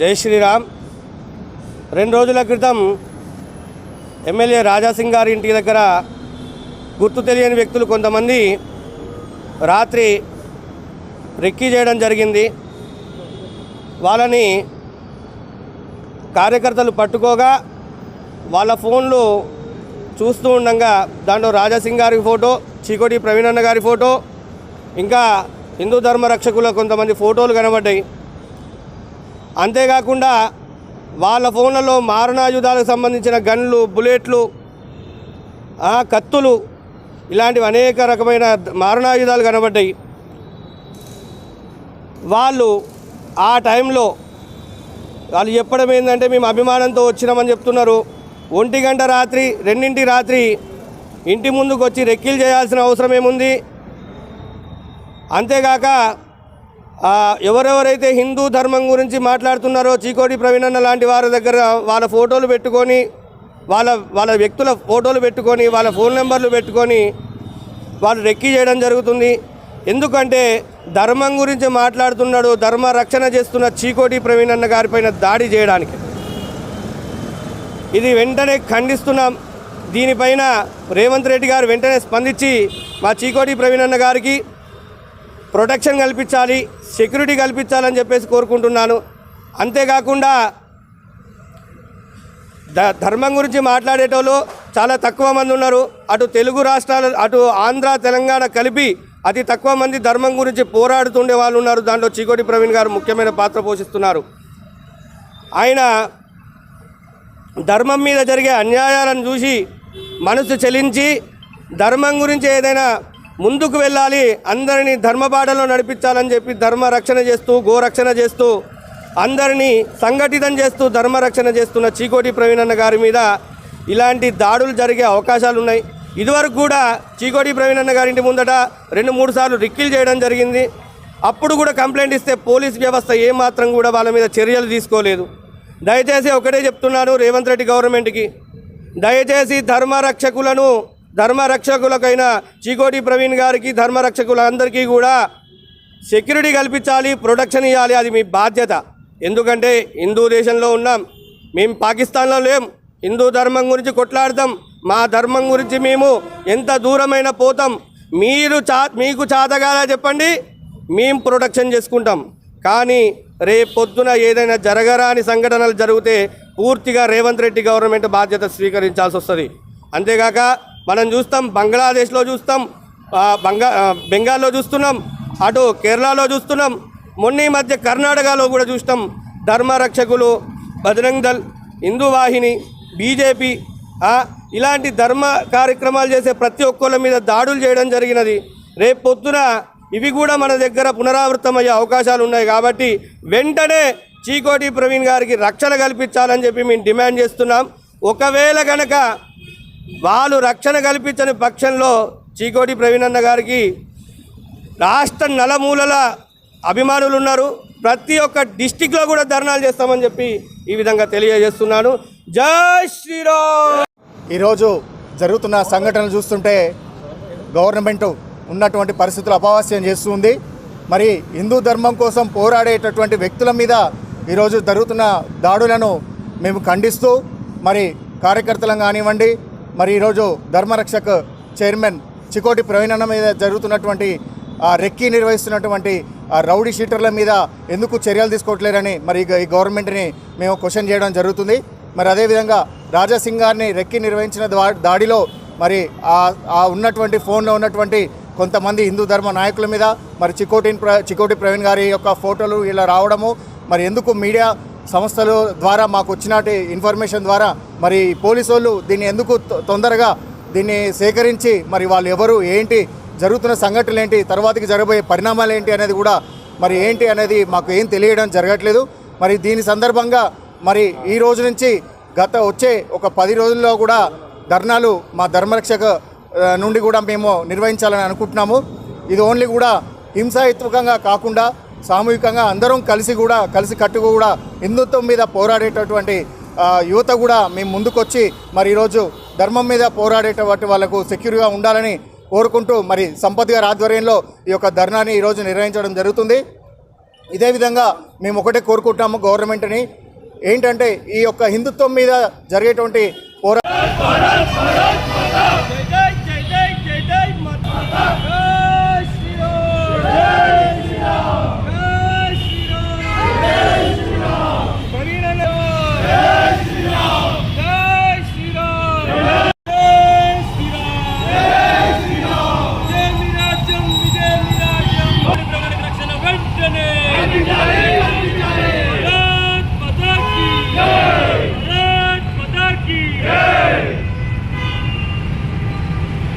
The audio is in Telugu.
జై శ్రీరామ్. రెండు రోజుల క్రితం ఎమ్మెల్యే రాజాసింగ్ గారి ఇంటి దగ్గర గుర్తు తెలియని వ్యక్తులు కొంతమంది రాత్రి రెక్కీ చేయడం జరిగింది. వాళ్ళని కార్యకర్తలు పట్టుకోగా వాళ్ళ ఫోన్లు చూస్తూ ఉండగా దాంట్లో రాజాసింగ్ గారి ఫోటో చీకోటి ప్రవీణన్న గారి ఫోటో ఇంకా హిందూ ధర్మ రక్షకుల కొంతమంది ఫోటోలు కనబడ్డాయి. అంతేకాకుండా వాళ్ళ ఫోన్లలో మారణాయుధాలకు సంబంధించిన గన్లు బుల్లెట్లు కత్తులు ఇలాంటివి అనేక రకమైన మారణాయుధాలు కనబడ్డాయి. వాళ్ళు ఆ టైంలో వాళ్ళు చెప్పడం ఏంటంటే మేము అభిమానంతో వచ్చినామని చెప్తున్నారు. ఒంటి గంట రాత్రి రెండింటి రాత్రి ఇంటి ముందుకు వచ్చి రెక్కీలు చేయాల్సిన అవసరం ఏముంది? అంతేగాక ఎవరెవరైతే హిందూ ధర్మం గురించి మాట్లాడుతున్నారో చీకోటి ప్రవీణన్న లాంటి వారి దగ్గర వాళ్ళ ఫోటోలు పెట్టుకొని వాళ్ళ వాళ్ళ వ్యక్తుల ఫోటోలు పెట్టుకొని వాళ్ళ ఫోన్ నెంబర్లు పెట్టుకొని వాళ్ళు రెక్కీ చేయడం జరుగుతుంది. ఎందుకంటే ధర్మం గురించి మాట్లాడుతున్నాడు ధర్మ రక్షణ చేస్తున్న చీకోటి ప్రవీణన్న గారిపైన దాడి చేయడానికి. ఇది వెంటనే ఖండిస్తున్నాం. దీనిపైన రేవంత్ రెడ్డి గారు వెంటనే స్పందించి మా చీకోటి ప్రవీణన్న గారికి ప్రొటెక్షన్ కల్పించాలి సెక్యూరిటీ కల్పించాలని చెప్పేసి కోరుకుంటున్నాను. అంతేకాకుండా ద ధర్మం గురించి మాట్లాడేటోళ్ళు చాలా తక్కువ మంది ఉన్నారు. అటు తెలుగు రాష్ట్రాలు అటు ఆంధ్ర తెలంగాణ కలిపి అతి తక్కువ మంది ధర్మం గురించి పోరాడుతుండే వాళ్ళు ఉన్నారు. దాంట్లో చీకోటి ప్రవీణ్ గారు ముఖ్యమైన పాత్ర పోషిస్తున్నారు. ఆయన ధర్మం మీద జరిగే అన్యాయాలను చూసి మనసు చెలించి ధర్మం గురించి ఏదైనా ముందుకు వెళ్ళాలి. అందరినీ ధర్మబాటలో నడిపించాలని చెప్పి ధర్మ రక్షణ చేస్తూ గోరక్షణ చేస్తూ అందరినీ సంఘటితం చేస్తూ ధర్మ రక్షణ చేస్తున్న చీకోటి ప్రవీణన్న గారి మీద ఇలాంటి దాడులు జరిగే అవకాశాలు ఉన్నాయి. ఇదివరకు కూడా చీకోటి ప్రవీణన్న గారింటి ముందట రెండు మూడు సార్లు రిక్కీలు చేయడం జరిగింది. అప్పుడు కూడా కంప్లైంట్ ఇస్తే పోలీస్ వ్యవస్థ ఏమాత్రం కూడా వాళ్ళ మీద చర్యలు తీసుకోలేదు. దయచేసి ఒకటే చెప్తున్నాను రేవంత్ రెడ్డి గవర్నమెంట్కి. దయచేసి ధర్మరక్షకులను ధర్మరక్షకులకైన చీకోటి ప్రవీణ్ గారికి ధర్మరక్షకులందరికీ కూడా సెక్యూరిటీ కల్పించాలి ప్రొటెక్షన్ ఇవ్వాలి అది మీ బాధ్యత. ఎందుకంటే హిందూ దేశంలో ఉన్నాం మేము పాకిస్తాన్లో లేం హిందూ ధర్మం గురించి కొట్లాడతాం మా ధర్మం గురించి మేము ఎంత దూరమైన పోతాం. మీరు చా మీకు చాతగాలా చెప్పండి మేము ప్రొటెక్షన్ చేసుకుంటాం. కానీ రేపు పొద్దున ఏదైనా జరగరాని సంఘటనలు జరిగితే పూర్తిగా రేవంత్ రెడ్డి గవర్నమెంట్ బాధ్యత స్వీకరించాల్సి వస్తుంది. అంతేగాక మనం చూస్తాం బంగ్లాదేశ్లో చూస్తాం బంగా బెంగాల్లో చూస్తున్నాం అటు కేరళలో చూస్తున్నాం మొన్న ఈ మధ్య కర్ణాటకలో కూడా చూస్తాం ధర్మరక్షకులు బజరంగ్ దళ్ హిందూ వాహిని బీజేపీ ఇలాంటి ధర్మ కార్యక్రమాలు చేసే ప్రతి ఒక్కళ్ళ మీద దాడులు చేయడం జరిగినది. రేపు పొద్దున ఇవి కూడా మన దగ్గర పునరావృతమయ్యే అవకాశాలు ఉన్నాయి కాబట్టి వెంటనే చీకోటి ప్రవీణ్ గారికి రక్షణ కల్పించాలని చెప్పి మేము డిమాండ్ చేస్తున్నాం. ఒకవేళ కనుక వాళ్ళు రక్షణ కల్పించని పక్షంలో చీకోటి ప్రవీణన్న గారికి రాష్ట్ర నలమూలల అభిమానులు ఉన్నారు. ప్రతి ఒక్క డిస్టిక్లో కూడా ధర్నాలు చేస్తామని చెప్పి ఈ విధంగా తెలియజేస్తున్నాను. జై శ్రీరామ్! ఈరోజు జరుగుతున్న సంఘటనలు చూస్తుంటే గవర్నమెంట్ ఉన్నటువంటి పరిస్థితులు అపహాస్యం చేస్తుంది. మరి హిందూ ధర్మం కోసం పోరాడేటటువంటి వ్యక్తుల మీద ఈరోజు జరుగుతున్న దాడులను మేము ఖండిస్తూ మరి కార్యకర్తలను కానివ్వండి మరి ఈరోజు ధర్మరక్షక్ చైర్మన్ చికోటి ప్రవీణన్న మీద జరుగుతున్నటువంటి ఆ రెక్కీ నిర్వహిస్తున్నటువంటి ఆ రౌడీ షీటర్ల మీద ఎందుకు చర్యలు తీసుకోవట్లేరని మరి ఈ గవర్నమెంట్ని మేము క్వశ్చన్ చేయడం జరుగుతుంది. మరి అదేవిధంగా రాజాసింగ్ గారిని రెక్కి నిర్వహించిన దా- దాడిలో మరి ఆ- ఉన్నటువంటి ఫోన్లో ఉన్నటువంటి కొంతమంది హిందూ ధర్మ నాయకుల మీద మరి చికోటి చికోటి ప్రవీణ్ గారి యొక్క ఫోటోలు ఇలా రావడము మరి ఎందుకు మీడియా సంస్థల ద్వారా మాకు వచ్చినటి ఇన్ఫర్మేషన్ ద్వారా మరి పోలీసు వాళ్ళు దీన్ని ఎందుకు తొ- తొందరగా దీన్ని సేకరించి మరి వాళ్ళు ఎవరు ఏంటి జరుగుతున్న సంఘటనలు ఏంటి తర్వాతకి జరగబోయే పరిణామాలు ఏంటి అనేది కూడా మరి ఏంటి అనేది మాకు ఏం తెలియడం జరగట్లేదు. మరి దీని సందర్భంగా మరి ఈ రోజు నుంచి గత వచ్చే ఒక పది రోజుల్లో కూడా ధర్నాలు మా ధర్మరక్షక నుండి కూడా మేము నిర్వహించాలని అనుకుంటున్నాము. ఇది ఓన్లీ కూడా హింసాయుత్వకంగా కాకుండా సామూహికంగా అందరం కలిసి కూడా కలిసి కట్టుకు కూడా హిందుత్వం మీద పోరాడేటటువంటి యువత కూడా మేము ముందుకొచ్చి మరి ఈరోజు ధర్మం మీద పోరాడేటటువంటి వాళ్ళకు సెక్యూర్గా ఉండాలని కోరుకుంటూ మరి సంపత్ గారి ఆధ్వర్యంలో ఈ యొక్క ధర్నాని ఈరోజు నిర్వహించడం జరుగుతుంది. ఇదే విధంగా మేము ఒకటే కోరుకుంటున్నాము గవర్నమెంట్ని. ఏంటంటే ఈ యొక్క హిందుత్వం మీద జరిగేటువంటి పోరా